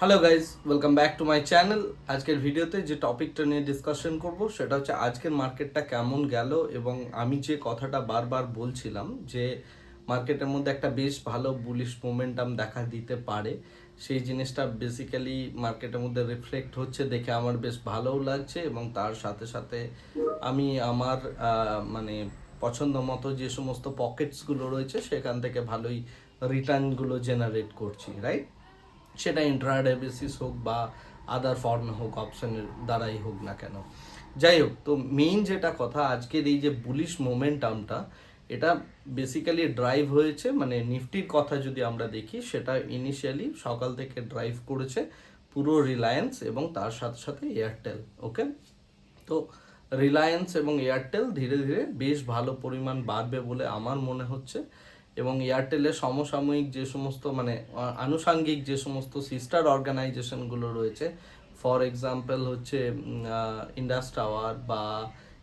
Hello guys welcome back to my channel আজকের ভিডিওতে যে টপিকটা নিয়ে ডিসকাশন করব, সেটা হচ্ছে আজকের মার্কেটটা কেমন গেল এবং আমি যে কথাটা বারবার বলছিলাম যে মার্কেটের মধ্যে একটা বেশ ভালো বুলিশ মোমেন্টাম দেখা দিতে পারে, সেই জিনিসটা বেসিক্যালি মার্কেটের মধ্যে রিফ্লেক্ট হচ্ছে দেখে আমার বেশ ভালোও লাগছে এবং তার সাথে সাথে আমি আমার মানে পছন্দ মতো যে সমস্ত পকেটসগুলো রয়েছে, সেখান থেকে ভালোই রিটার্নগুলো জেনারেট করছি রাইট সেটা ইন্ট্রাডে বেসিস হোক বা আদার ফর্মে হোক অপশনের দ্বারাই হোক না কেন। যাই হোক, তো মেইন যেটা কথা, আজকের এই যে বুলিশ মোমেন্টামটা এটা বেসিক্যালি ড্রাইভ হয়েছে মানে নিফটির কথা যদি আমরা দেখি, সেটা ইনিশিয়ালি সকাল থেকে ড্রাইভ করেছে পুরো রিলায়েন্স এবং তার সাথে সাথে এয়ারটেল ওকে তো রিলায়েন্স এবং এয়ারটেল ধীরে ধীরে বেশ ভালো পরিমাণ বাড়বে বলে আমার মনে হচ্ছে। এবং এয়ারটেলের সমসাময়িক যে সমস্ত মানে আনুষাঙ্গিক যে সমস্ত সিস্টার অর্গানাইজেশনগুলো রয়েছে ফর এক্সাম্পল হচ্ছে ইন্ডাস টাওয়ার বা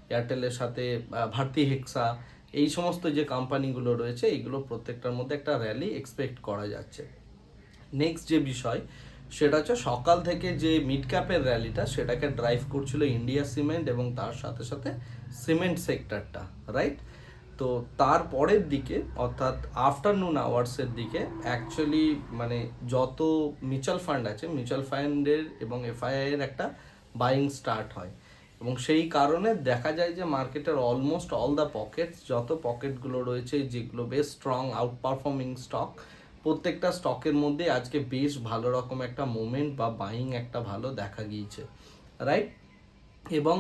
এয়ারটেলের সাথে ভারতী হেক্সা এই সমস্ত যে কোম্পানিগুলো রয়েছে এইগুলো প্রত্যেকটার মধ্যে একটা র্যালি এক্সপেক্ট করা যাচ্ছে। নেক্সট যে বিষয়, সেটা হচ্ছে সকাল থেকে যে মিড ক্যাপের র্যালিটা সেটাকে ড্রাইভ করছিল ইন্ডিয়া সিমেন্ট এবং তার সাথে সাথে সিমেন্ট সেক্টরটা রাইট তো তার পরের দিকে, অর্থাৎ আফটারনুন আওয়ার্সের দিকে অ্যাকচুয়ালি মানে যত মিউচুয়াল ফান্ড আছে মিউচুয়াল ফান্ডের এবং এফআইআই এর একটা বাইং স্টার্ট হয়। এবং সেই কারণে দেখা যায় যে মার্কেটের অলমোস্ট অল দ্য পকেটস যত পকেটগুলো রয়েছে, যেগুলো বেশ স্ট্রং আউট পারফর্মিং স্টক প্রত্যেকটা স্টকের মধ্যে আজকে বেশ ভালো রকম একটা মোমেন্ট বা বাইং একটা ভালো দেখা গিয়েছে। রাইট এবং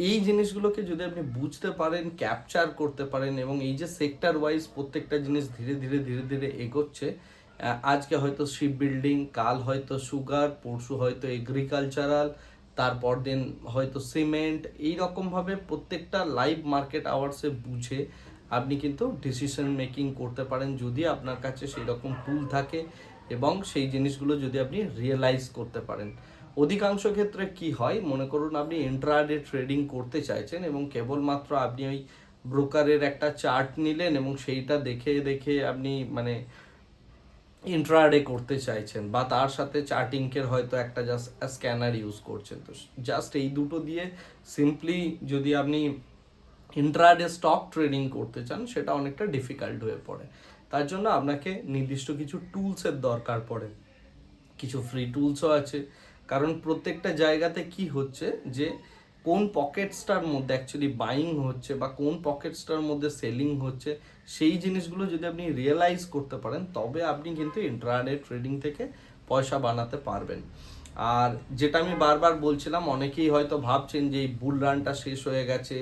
এই জিনিসগুলোকে যদি আপনি বুঝতে পারেন ক্যাপচার করতে পারেন এবং এই যে সেক্টর ওয়াইজ প্রত্যেকটা জিনিস ধীরে ধীরে ধীরে ধীরে এগোচ্ছে আজকে হয়তো শিপ বিল্ডিং কাল হয়তো সুগার পরশু হয়তো এগ্রিকালচারাল তারপর দিন হয়তো সিমেন্ট এই রকমভাবে প্রত্যেকটা লাইভ মার্কেট আওয়ার্সে বুঝে আপনি কিন্তু ডিসিশন মেকিং করতে পারেন যদি আপনার কাছে সেই রকম টুল থাকে এবং সেই জিনিসগুলো যদি আপনি রিয়েলাইজ করতে পারেন। অধিকাংশ ক্ষেত্রে কি হয়? মনে করুন আপনি ইন্ট্রাডে ট্রেডিং করতে চাইছেন এবং কেবলমাত্র আপনি ওই ব্রোকারের একটা চার্ট নিলেন এবং সেইটা দেখে দেখে আপনি মানে ইন্ট্রাডে করতে চাইছেন বা তার সাথে চার্টিংকের হয়তো একটা জাস্ট স্ক্যানার ইউজ করছেন। তো জাস্ট এই দুটো দিয়ে সিম্পলি যদি আপনি ইন্ট্রাডে স্টক ট্রেডিং করতে চান, সেটা অনেকটা ডিফিকাল্ট হয়ে পড়ে। তার জন্য আপনাকে নির্দিষ্ট কিছু টুলসের দরকার পড়ে। কিছু ফ্রি টুলসও আছে। কারণ প্রত্যেকটা জায়গাতে কি হচ্ছে যে কোন পকেটসটার মধ্যে অ্যাকচুয়ালি বাইং হচ্ছে বা কোন পকেটসটার মধ্যে সেলিং হচ্ছে, সেই জিনিসগুলো যদি আপনি রিয়েলাইজ করতে পারেন, তবে আপনি কিন্তু ইন্টারনেট ট্রেডিং থেকে পয়সা বানাতে পারবেন। আর যেটা আমি বারবার বলছিলাম, অনেকেই হয়তো ভাবছেন যে এই বুল রানটা শেষ হয়ে গেছে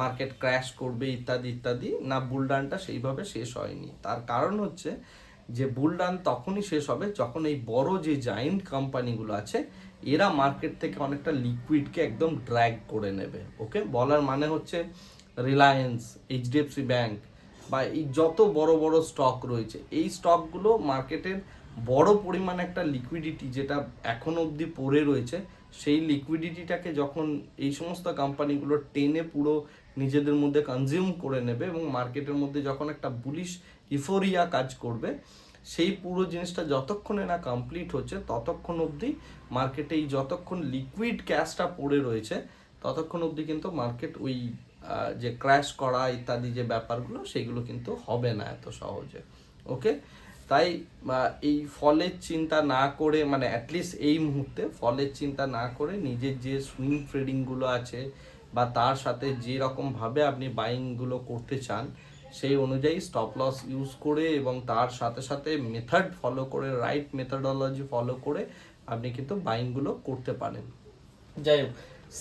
মার্কেট ক্র্যাশ করবে, ইত্যাদি ইত্যাদি। না বুল রানটা সেইভাবে শেষ হয়নি। তার কারণ হচ্ছে যে বুল রান তখনই শেষ হবে যখন এই বড় যে জায়েন্ট কোম্পানিগুলো আছে, এরা মার্কেট থেকে অনেকটা লিকুইডকে একদম ড্র্যাগ করে নেবে ওকে বলার মানে হচ্ছে রিলায়েন্স এইচডিএফসি ব্যাংক বা এই যত বড় বড় স্টক রয়েছে, এই স্টকগুলো মার্কেটের বড় পরিমাণে একটা লিকুইডিটি যেটা এখন অবধি পড়ে রয়েছে, সেই লিকুইডিটিটাকে যখন এই সমস্ত কোম্পানিগুলো টেনে পুরো নিজেদের মধ্যে কনজিউম করে নেবে এবং মার্কেটের মধ্যে যখন একটা বুলিশ ইফোরিয়া কাজ করবে, সেই পুরো জিনিসটা যতক্ষণে না কমপ্লিট হচ্ছে, ততক্ষণ অবধি মার্কেটে এই যতক্ষণ লিকুইড ক্যাশটা পড়ে রয়েছে, ততক্ষণ অবধি কিন্তু মার্কেট ওই যে ক্র্যাশ করা ইত্যাদি যে ব্যাপারগুলো, সেগুলো কিন্তু হবে না এত সহজে। ওকে তাই এই ফলের চিন্তা না করে মানে অ্যাটলিস্ট এই মুহূর্তে ফলের চিন্তা না করে নিজের যে সুইং ট্রেডিংগুলো আছে বা তার সাথে যে রকমভাবে আপনি বাইংগুলো করতে চান, সেই অনুযায়ী স্টপ লস ইউজ করে এবং তার সাথে সাথে মেথড ফলো করে রাইট মেথডোলজি ফলো করে আপনি কিন্তু বাইংগুলো করতে পারেন। যাই হোক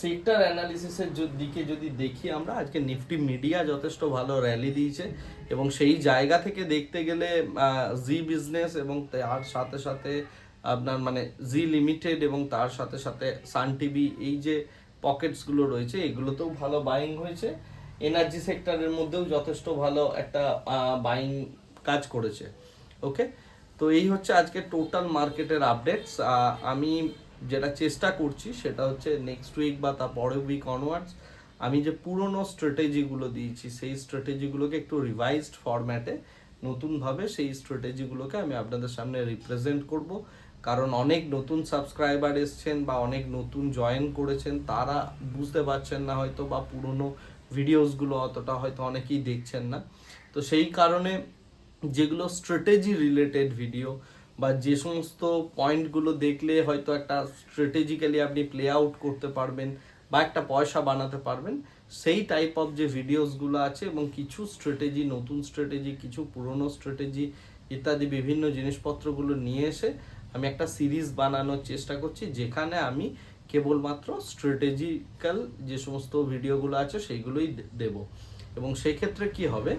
সেক্টর অ্যানালিসিসের দিকে যদি দেখি আমরা, আজকে নিফটি মিডিয়া যথেষ্ট ভালো র্যালি দিয়েছে এবং সেই জায়গা থেকে দেখতে গেলে জি বিজনেস এবং তার সাথে সাথে আপনার মানে জি লিমিটেড এবং তার সাথে সাথে সান টিভি এই যে পকেটসগুলো রয়েছে, এগুলোতেও ভালো বাইং হয়েছে। এনার্জি সেক্টরের মধ্যেও যথেষ্ট ভালো একটা বাইং কাজ করেছে। ওকে তো এই হচ্ছে আজকে টোটাল মার্কেটের আপডেটস আমি যেটা চেষ্টা করছি সেটা হচ্ছে নেক্সট উইক বা তার পরের উইক অনওয়ার্ডস আমি যে পুরনো স্ট্র্যাটেজিগুলো দিয়েছি, সেই স্ট্র্যাটেজিগুলোকে একটু রিভাইজড ফরম্যাটে নতুনভাবে সেই স্ট্র্যাটেজিগুলোকে আমি আপনাদের সামনে রিপ্রেজেন্ট করব। কারণ অনেক নতুন সাবস্ক্রাইবার এসছেন বা অনেক নতুন জয়েন করেছেন, তারা বুঝতে পারছেন না হয়তো বা পুরনো ভিডিওসগুলো অতটা হয়তো অনেকেই দেখছেন না। তো সেই কারণে যেগুলো স্ট্র্যাটেজি রিলেটেড ভিডিও বা যে সমস্ত পয়েন্টগুলো দেখলে হয়তো একটা স্ট্র্যাটেজিক্যালি আপনি প্লে আউট করতে পারবেন বা একটা পয়সা বানাতে পারবেন, সেই টাইপ অফ যে ভিডিওসগুলো আছে এবং কিছু স্ট্র্যাটেজি নতুন স্ট্র্যাটেজি কিছু পুরনো স্ট্র্যাটেজি ইত্যাদি বিভিন্ন জিনিসপত্রগুলো নিয়ে এসে আমি একটা সিরিজ বানানোর চেষ্টা করছি, যেখানে আমি কেবলমাত্র স্ট্র্যাটেজিক্যাল যে সমস্ত ভিডিওগুলো আছে সেইগুলোই দেবো। এবং সেই ক্ষেত্রে কি হবে,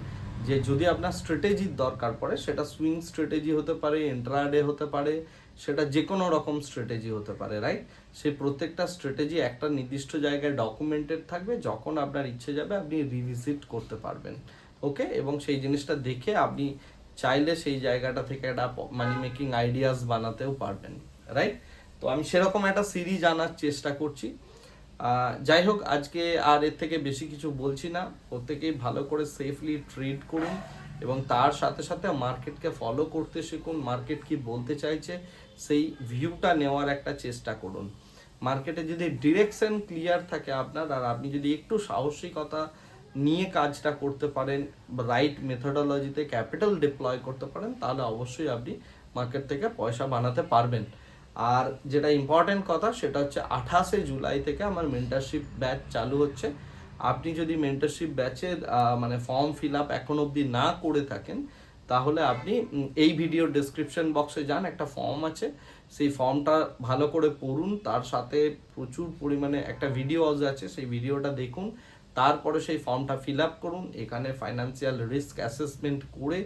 যে যদি আপনার স্ট্র্যাটেজির দরকার পড়ে, সেটা সুইং স্ট্র্যাটেজি হতে পারে ইন্ট্রাডে হতে পারে, সেটা যে কোনো রকম স্ট্র্যাটেজি হতে পারে রাইট সেই প্রত্যেকটা স্ট্র্যাটেজি একটা নির্দিষ্ট জায়গায় ডকুমেন্টেড থাকবে, যখন আপনার ইচ্ছে যাবে আপনি রিভিজিট করতে পারবেন। ওকে এবং সেই জিনিসটা দেখে আপনি চাইলে সেই জায়গাটা থেকে একটা মানি মেকিং আইডিয়াস বানাতেও পারবেন রাইট তো আমি সেরকম একটা সিরিজ আনার চেষ্টা করছি। যাই হোক, আজকে আর এর থেকে বেশি কিছু বলছি না। প্রত্যেকেই ভালো করে সেফলি ট্রেড করুন এবং তার সাথে সাথে মার্কেটকে ফলো করতে শিখুন মার্কেট কি বলতে চাইছে, সেই ভিউটা নেওয়ার একটা চেষ্টা করুন। মার্কেটে যদি ডিরেকশন ক্লিয়ার থাকে আপনার, আর আপনি যদি একটু সাহসিকতা নিয়ে কাজটা করতে পারেন রাইট মেথোডোলজিতে ক্যাপিটাল ডিপ্লয় করতে পারেন, তাহলে অবশ্যই আপনি মার্কেট থেকে পয়সা বানাতে পারবেন। আর যেটা ইম্পর্টেন্ট কথা, সেটা হচ্ছে আঠাশে জুলাই থেকে আমার মেন্টারশিপ ব্যাচ চালু হচ্ছে। আপনি যদি মেন্টারশিপ ব্যাচের মানে ফর্ম ফিল আপ এখন অবধি না করে থাকেন, তাহলে আপনি এই ভিডিও ডেসক্রিপশন বক্সে যান, একটা ফর্ম আছে। সেই ফর্মটা ভালো করে পড়ুন, তার সাথে প্রচুর পরিমাণে একটা ভিডিও আছে, সেই ভিডিওটা দেখুন। তারপরে সেই ফর্মটা ফিল আপ করুন, এখানে ফাইন্যান্সিয়াল রিস্ক অ্যাসেসমেন্ট করে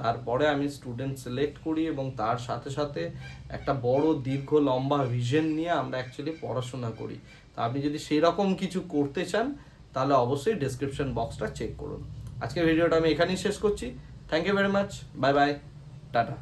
তারপরে আমি স্টুডেন্ট সিলেক্ট করি এবং তার সাথে সাথে একটা বড়, দীর্ঘ, লম্বা ভিশন নিয়ে আমরা অ্যাকচুয়ালি পড়াশোনা করি। তা আপনি যদি সেই রকম কিছু করতে চান, তাহলে অবশ্যই ডেসক্রিপশন বক্সটা চেক করুন। আজকের ভিডিওটা আমি এখানেই শেষ করছি। Thank you very much bye bye tata